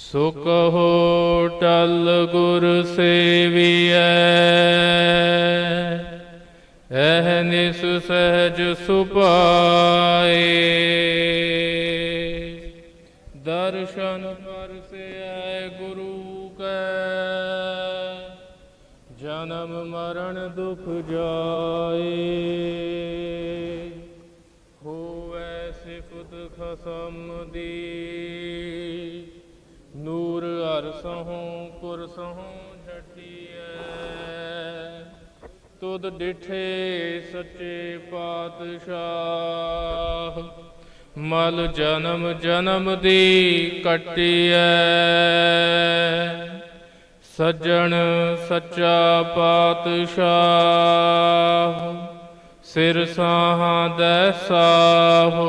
ਸੁਖ ਕਹੋ ਟਲ ਗੁਰ ਸੇਵੀਐ। ਐਹ ਨਿਸ ਸਹਿਜ ਸੁਪਾਏ ਦਰਸ਼ਨ ਪਰਸੈ ਗੁਰੂ ਕੈ। ਜਨਮ ਮਰਨ ਦੁਖ ਜਾਏ। ਹੋਵੈ ਸਿਫਤ ਖਸਮ ਦੀ। ਅਰਸਹੋਂ ਪੁਰਸਹੋਂ ਝਟੀਐ ਤੁਧ ਡਿਠੇ ਸੱਚੇ ਪਾਤਸ਼ਾਹ, ਮਲ ਜਨਮ ਜਨਮ ਦੀ ਕਟਿਐ। ਸੱਜਣ ਸੱਚਾ ਪਾਤਸ਼ਾਹ, ਸਿਰ ਸਾਹਾਂ ਦੈ ਸਾਹੋ।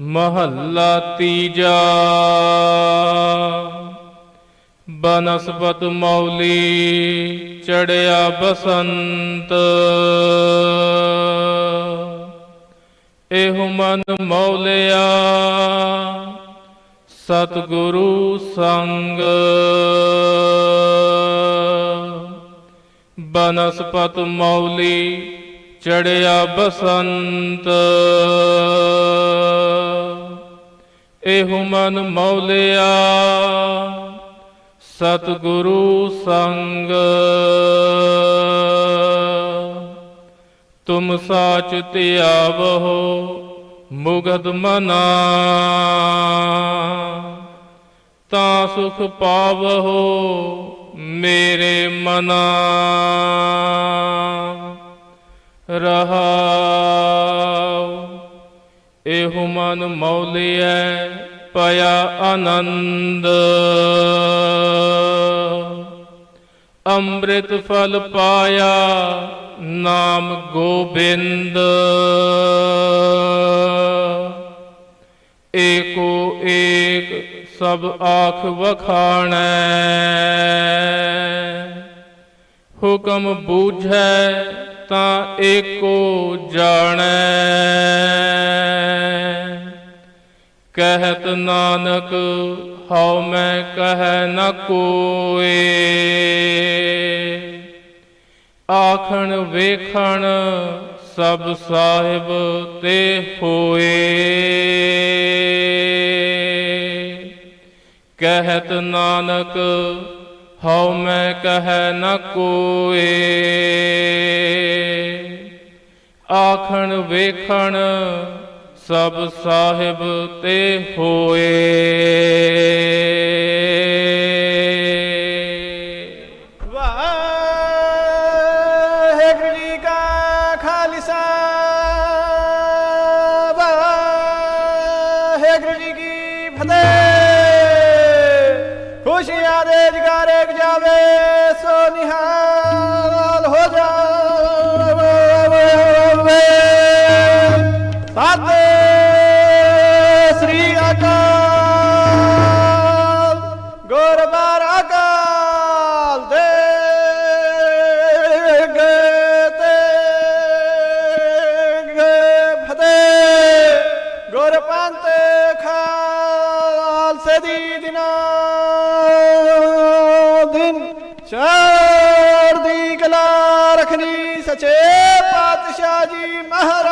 ਮਹੱਲਾ ਤੀਜਾ। ਬਨਸਪਤ ਮੌਲੀ ਚੜਿਆ ਬਸੰਤ। ਇਹੋ ਮਨ ਮੌਲਿਆ ਸਤਿਗੁਰੂ ਸੰਗ। ਬਨਸਪਤ ਮੌਲੀ ਚੜਿਆ ਬਸੰਤ। ਇਹੋ ਮਨ ਮੌਲਿਆ। ਸਤਿਗੁਰੂ ਸੰਗ। ਤੁਮ ਸਾਚ ਧਿਆਵਹੋ ਮੁਗਦ ਮਨਾ। ਤਾਂ ਸੁਖ ਪਾਵਹੋ, ਮੇਰੇ ਮਨਾ। ਰਹਾਉ ਇਹੋ ਮਨ ਮੌਲਿਐ, ਪਿਆ ਆਨੰਦ। ਅੰਮ੍ਰਿਤ ਫਲ ਪਾਇਆ ਨਾਮ ਗੋਬਿੰਦ। ਏਕੋ ਏਕ ਸਭ ਆਖ ਵਖਾਣੈ। ਹੁਕਮ ਬੂਝੈ ਤਾਂ ਏਕੋ ਜਾਣੈ। ਕਹਿਤ ਨਾਨਕ, ਹਉ ਮੈਂ ਕਹਿ ਨ ਕੋਏ। ਆਖਣ ਵੇਖਣ ਸਭ ਸਾਹਿਬ ਤੇ ਹੋਏ। ਕਹਿਤ ਨਾਨਕ, ਹਉ ਮੈਂ ਕਹਿ ਨ ਕੋਏ। ਆਖਣ ਵੇਖਣ ਸਭ ਸਾਹਿਬ ਤੇ ਹੋਏ। ਵਾਹਿਗੁਰੂ ਜੀ ਕਾ ਖਾਲਸਾ। ਵਾਹਿਗੁਰੂ ਜੀ ਕੀ ਫਤਿਹ। ਖੁਸ਼ੀਆਂ ਦੇ ਖਾਲਸੇ ਦੀ ਦਿਨ ਚੜ੍ਹਦੀ ਕਲਾ ਰਖਣੀ ਸਚੇ ਪਾਤਸ਼ਾਹ ਜੀ ਮਹਾਰਾਜ